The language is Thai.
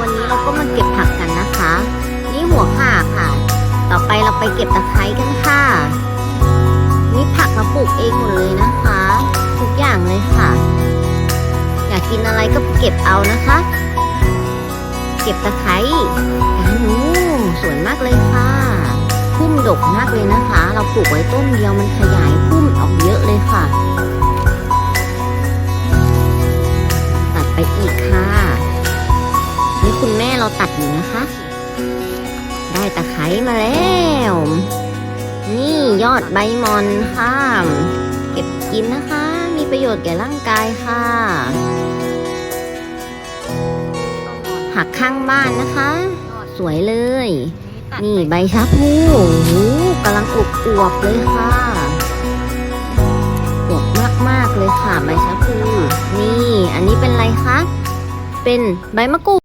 วันนี้เราก็มาเก็บผักกันนะคะ นี่หัวข่าค่ะ ต่อไปเราไปเก็บตะไคร้กันค่ะ นี่ผักมาปลูกเองหมดเลยนะคะ ทุกอย่างเลยค่ะ อยากกินอะไรก็เก็บเอานะคะ เก็บตะไคร้นโอ้สวยมากเลยค่ะพุ่มดกมากเลยนะคะ เราปลูกไว้ต้นเดียวมันขยาย เราตัดอยู่นะคะ ได้ตะไคร้มาแล้ว นี่ยอดใบมอนค่ะ เก็บกินนะคะ มีประโยชน์แก่ร่างกายค่ะผักข้างบ้านนะคะ สวยเลย นี่ใบชะพูโอ้โหกำลังอวบอวบเลยค่ะอวบมากๆเลยค่ะใบชะพูนี่ อันนี้เป็นอะไรคะ เป็นใบมะกรูด